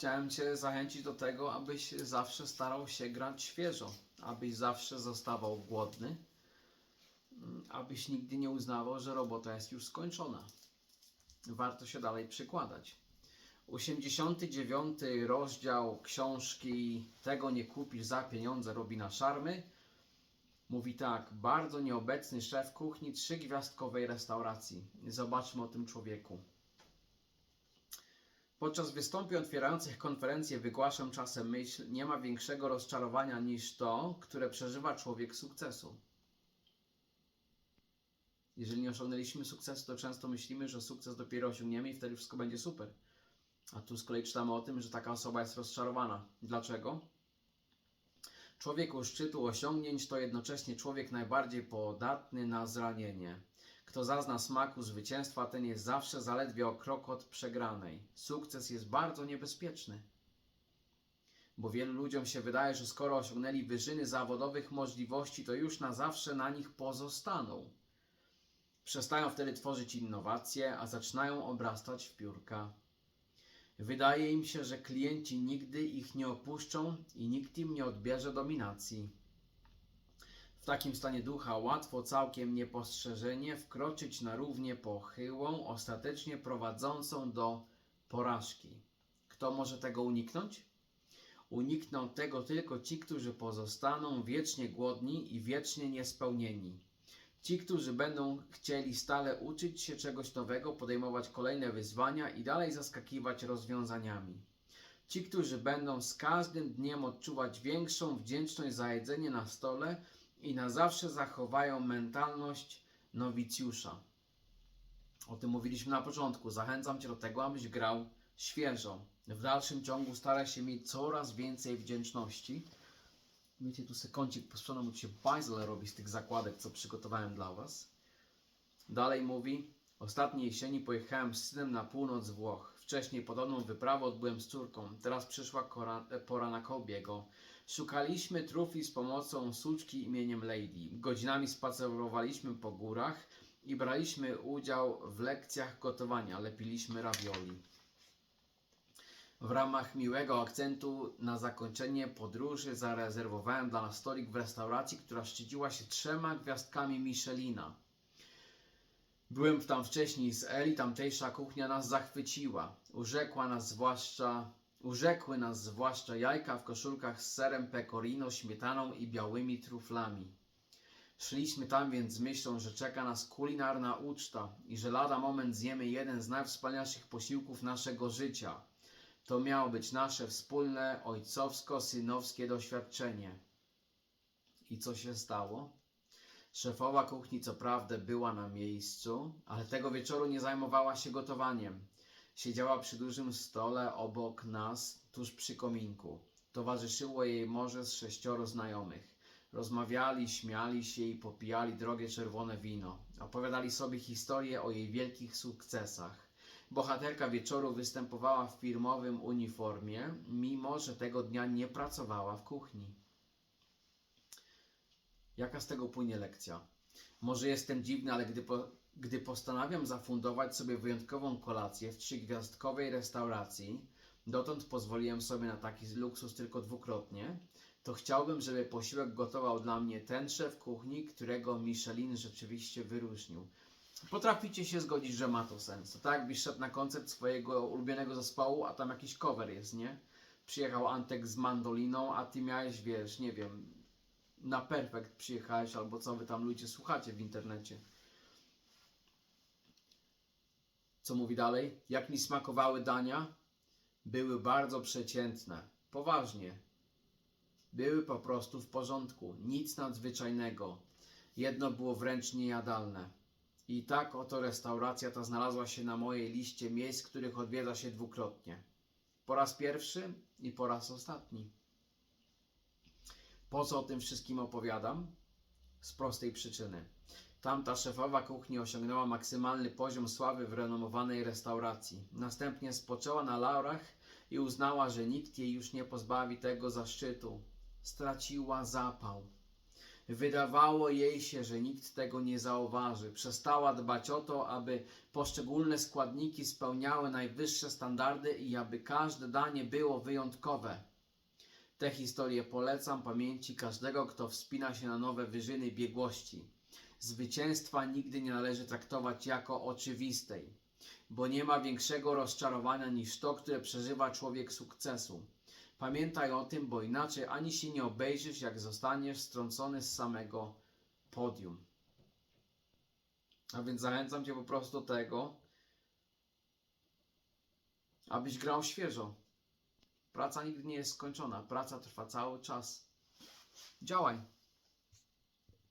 chciałem Cię zachęcić do tego, abyś zawsze starał się grać świeżo, abyś zawsze zostawał głodny, mm, abyś nigdy nie uznawał, że robota jest już skończona. Warto się dalej przykładać. 89 rozdział książki Tego nie kupisz za pieniądze Robina Szarmy mówi tak, bardzo nieobecny szef kuchni trzygwiazdkowej restauracji. Zobaczmy o tym człowieku. Podczas wystąpień otwierających konferencję wygłaszam czasem myśl, nie ma większego rozczarowania niż to, które przeżywa człowiek sukcesu. Jeżeli nie osiągnęliśmy sukcesu, to często myślimy, że sukces dopiero osiągniemy i wtedy wszystko będzie super. A tu z kolei czytamy o tym, że taka osoba jest rozczarowana. Dlaczego? Człowiek u szczytu osiągnięć to jednocześnie człowiek najbardziej podatny na zranienie. Kto zazna smaku zwycięstwa, ten jest zawsze zaledwie o krok od przegranej. Sukces jest bardzo niebezpieczny. Bo wielu ludziom się wydaje, że skoro osiągnęli wyżyny zawodowych możliwości, to już na zawsze na nich pozostaną. Przestają wtedy tworzyć innowacje, a zaczynają obrastać w piórka. Wydaje im się, że klienci nigdy ich nie opuszczą i nikt im nie odbierze dominacji. W takim stanie ducha łatwo całkiem niepostrzeżenie wkroczyć na równie pochyłą, ostatecznie prowadzącą do porażki. Kto może tego uniknąć? Unikną tego tylko ci, którzy pozostaną wiecznie głodni i wiecznie niespełnieni. Ci, którzy będą chcieli stale uczyć się czegoś nowego, podejmować kolejne wyzwania i dalej zaskakiwać rozwiązaniami. Ci, którzy będą z każdym dniem odczuwać większą wdzięczność za jedzenie na stole i na zawsze zachowają mentalność nowicjusza. O tym mówiliśmy na początku. Zachęcam Cię do tego, abyś grał świeżo. W dalszym ciągu staraj się mieć coraz więcej wdzięczności. Wiecie, tu sekącik posprzątam, bo się bajzel robi z tych zakładek, co przygotowałem dla Was. Dalej mówi, ostatniej jesieni pojechałem z synem na północ Włoch. Wcześniej podobną wyprawę odbyłem z córką. Teraz przyszła kora, e, pora na Kobiego. Szukaliśmy trufli z pomocą suczki imieniem Lady. Godzinami spacerowaliśmy po górach i braliśmy udział w lekcjach gotowania. Lepiliśmy ravioli. W ramach miłego akcentu na zakończenie podróży zarezerwowałem dla nas stolik w restauracji, która szczyciła się trzema gwiazdkami Michelina. Byłem tam wcześniej z Eli, tamtejsza kuchnia nas zachwyciła. Urzekła nas zwłaszcza, urzekły nas zwłaszcza jajka w koszulkach z serem pecorino, śmietaną i białymi truflami. Szliśmy tam więc z myślą, że czeka nas kulinarna uczta i że lada moment zjemy jeden z najwspanialszych posiłków naszego życia. To miało być nasze wspólne ojcowsko-synowskie doświadczenie. I co się stało? Szefowa kuchni co prawda była na miejscu, ale tego wieczoru nie zajmowała się gotowaniem. Siedziała przy dużym stole obok nas, tuż przy kominku. Towarzyszyło jej morze z sześcioro znajomych. Rozmawiali, śmiali się i popijali drogie czerwone wino. Opowiadali sobie historie o jej wielkich sukcesach. Bohaterka wieczoru występowała w firmowym uniformie, mimo że tego dnia nie pracowała w kuchni. Jaka z tego płynie lekcja? Może jestem dziwny, ale gdy, po, gdy postanawiam zafundować sobie wyjątkową kolację w trzygwiazdkowej restauracji, dotąd pozwoliłem sobie na taki luksus tylko dwukrotnie, to chciałbym, żeby posiłek gotował dla mnie ten szef kuchni, którego Michelin rzeczywiście wyróżnił. Potraficie się zgodzić, że ma to sens. To tak jakbyś szedł na koncert swojego ulubionego zespołu, a tam jakiś cover jest, nie? Przyjechał Antek z mandoliną, a ty miałeś, wiesz, nie wiem, na perfekt przyjechałeś, albo co wy tam ludzie słuchacie w internecie. Co mówi dalej? Jak mi smakowały dania? Były bardzo przeciętne. Poważnie. Były po prostu w porządku. Nic nadzwyczajnego. Jedno było wręcz niejadalne. I tak oto restauracja ta znalazła się na mojej liście miejsc, których odwiedza się dwukrotnie. Po raz pierwszy i po raz ostatni. Po co o tym wszystkim opowiadam? Z prostej przyczyny. Tamta szefowa kuchni osiągnęła maksymalny poziom sławy w renomowanej restauracji. Następnie spoczęła na laurach i uznała, że nikt jej już nie pozbawi tego zaszczytu. Straciła zapał. Wydawało jej się, że nikt tego nie zauważy. Przestała dbać o to, aby poszczególne składniki spełniały najwyższe standardy i aby każde danie było wyjątkowe. Tę historię polecam pamięci każdego, kto wspina się na nowe wyżyny biegłości. Zwycięstwa nigdy nie należy traktować jako oczywistej, bo nie ma większego rozczarowania niż to, które przeżywa człowiek sukcesu. Pamiętaj o tym, bo inaczej ani się nie obejrzysz, jak zostaniesz strącony z samego podium. A więc zachęcam Cię po prostu do tego, abyś grał świeżo. Praca nigdy nie jest skończona. Praca trwa cały czas. Działaj.